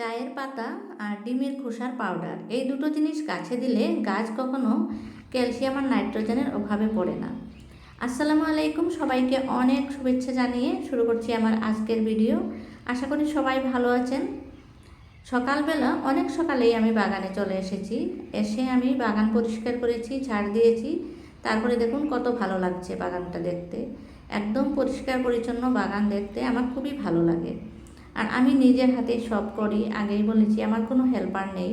চায়ের পাতা আর ডিমের খোসার পাউডার এই দুটো জিনিস গাছে দিলে গাছ কখনো ক্যালসিয়াম আর নাইট্রোজেনের অভাবে পড়ে না। আসসালামু আলাইকুম, সবাইকে অনেক শুভেচ্ছা জানিয়ে শুরু করছি আমার আজকের ভিডিও আশা করি সবাই ভালো আছেন। সকালবেলা, অনেক সকালেই আমি বাগানে চলে এসেছি। এসে আমি বাগান পরিষ্কার করেছি, ঝাড় দিয়েছি। তারপরে দেখুন কত ভালো লাগছে বাগানটা দেখতে। একদম পরিষ্কার পরিচ্ছন্ন বাগান দেখতে আমার খুবই ভালো লাগে। আর আমি নিজের হাতে সব করি, আগেই বলেছি আমার কোনো হেল্পার নেই।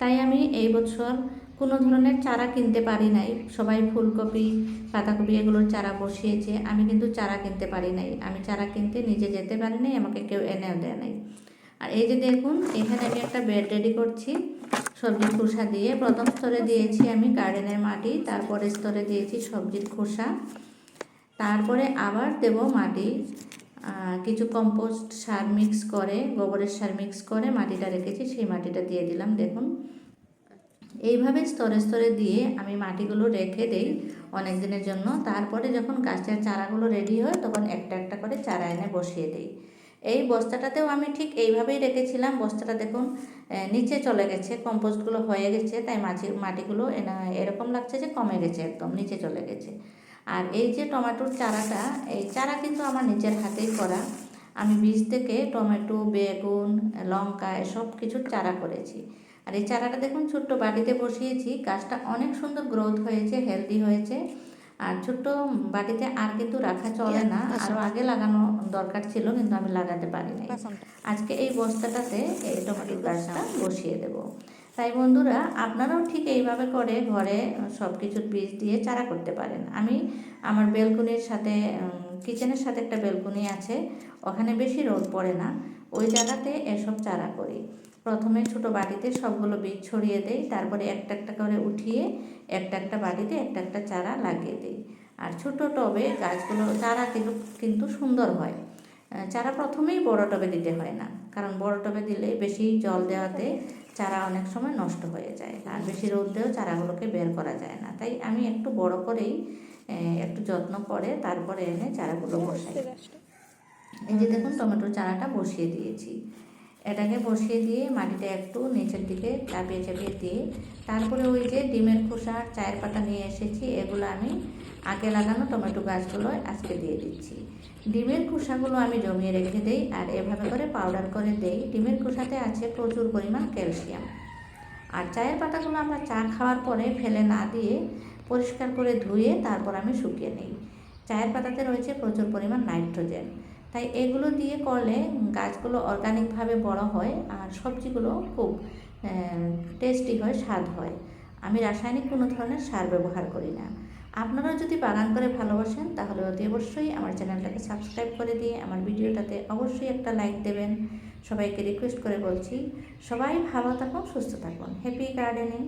তাই আমি এই বছর কোনো ধরনের চারা কিনতে পারি নাই। সবাই ফুলকপি পাতাকপি এগুলোর চারা বসিয়েছে, আমি কিন্তু চারা কিনতে পারি নাই। আমি চারা কিনতে নিজে যেতে পারি নাই, আমাকে কেউ এনেও দেয় নাই। আর এই যে দেখুন, এখানে আমি একটা বেড রেডি করছি। সবজির খোসা দিয়ে প্রথম স্তরে দিয়েছি আমি গার্ডেনের মাটি তারপরে স্তরে দিয়েছি সবজির খোসা। তারপরে আবার দেব মাটি। কিছু কম্পোস্ট সার মিক্স করে, গোবরের সার মিক্স করে মাটিটা রেখেছি, সেই মাটিটা দিয়ে দিলাম, দেখুন। এইভাবে স্তরে স্তরে দিয়ে আমি মাটিগুলো রেখে দেই অনেক দিনের জন্য। তারপরে যখন গাছের চারাগুলো রেডি হয়, তখন একটা একটা করে চারা এনে বসিয়ে দেই। এই বস্তাটাতেও আমি ঠিক এইভাবেই রেখেছিলাম। বস্তাটা দেখুন নিচে চলে গেছে কম্পোস্টগুলো হয়ে গেছে, তাই মাটি মাটিগুলো এরকম লাগছে যে কমে গেছে একদম, নিচে চলে গেছে। আর এই যে টমেটোর চারাটা এই চারা কিন্তু আমার নিজের হাতেই করা। আমি বীজ থেকে টমেটো বেগুন লঙ্কা সব কিছুর চারা করেছি। আর এই চারাটা দেখুন ছোট্ট বাটিতে বসিয়েছি গাছটা অনেক সুন্দর গ্রোথ হয়েছে হেলদি হয়েছে। আর ছোট্ট বাটিতে আর কিন্তু রাখা চলে না আরও আগে লাগানো দরকার ছিল কিন্তু আমি লাগাতে পারিনি। আজকে এই বস্তাটাতে এই টমেটোর গাছটা বসিয়ে দেবো। তাই বন্ধুরা আপনারাও ঠিক এইভাবে করে ঘরে সব কিছুর বীজ দিয়ে চারা করতে পারেন। আমি আমার বেলকুনির সাথে কিচেনের সাথে একটা বেলকুনি আছে, ওখানে বেশি রোদ পড়ে না, ওই জায়গাতে এসব চারা করি। প্রথমে ছোট বাটিতে সবগুলো বীজ ছড়িয়ে দেই, তারপরে একটা একটা করে উঠিয়ে একটা একটা বাটিতে একটা একটা চারা লাগিয়ে দিই। আর ছোট টবে গাছগুলো, চারা কিন্তু কিন্তু সুন্দর হয়। চারা প্রথমেই বড় টবে দিতে হয় না, কারণ বড় টবে দিলে বেশি জল দেওয়াতে চারা অনেক সময় নষ্ট হয়ে যায় আর বেশি রোদেও চারাগুলোকে বের করা যায় না। তাই আমি একটু বড় করেই একটু যত্ন করে তারপরে এনে চারাগুলো বসাই। এই যে দেখুন টমেটোর চারাটা বসিয়ে দিয়েছি। এটাকে বসিয়ে দিয়ে মাটিটা একটু নিচের দিকে চাপিয়ে চাপিয়ে দিয়ে তারপরে ওই যে ডিমের খোসা চায়ের পাতা নিয়ে এসেছি, এগুলো আমি আগে লাগানো টমেটো গাছগুলো আজকে দিয়ে দিচ্ছি। ডিমের খোসাগুলো আমি জমিয়ে রেখে দিই আর এভাবে করে পাউডার করে দেই। ডিমের খোসাতে আছে প্রচুর পরিমাণ ক্যালসিয়াম। আর চায়ের পাতাগুলো আমরা চা খাওয়ার পরে ফেলে না দিয়ে পরিষ্কার করে ধুয়ে তারপর আমি শুকিয়ে নিই। চায়ের পাতাতে রয়েছে প্রচুর পরিমাণ নাইট্রোজেন। তাই এগুলো দিয়ে করলে গাছগুলো অর্গানিকভাবে বড় হয় আর সবজিগুলো খুব টেস্টি হয়, স্বাদ হয়। আমি রাসায়নিক কোনো ধরনের সার ব্যবহার করি না। আপনারাও যদি বাগান করে ভালোবাসেন, তাহলে অতি অবশ্যই আমার চ্যানেলটাকে সাবস্ক্রাইব করে দিয়ে আমার ভিডিওটাতে অবশ্যই একটা লাইক দেবেন। সবাইকে রিকোয়েস্ট করে বলছি, সবাই ভালো থাকুন, সুস্থ থাকুন। Happy gardening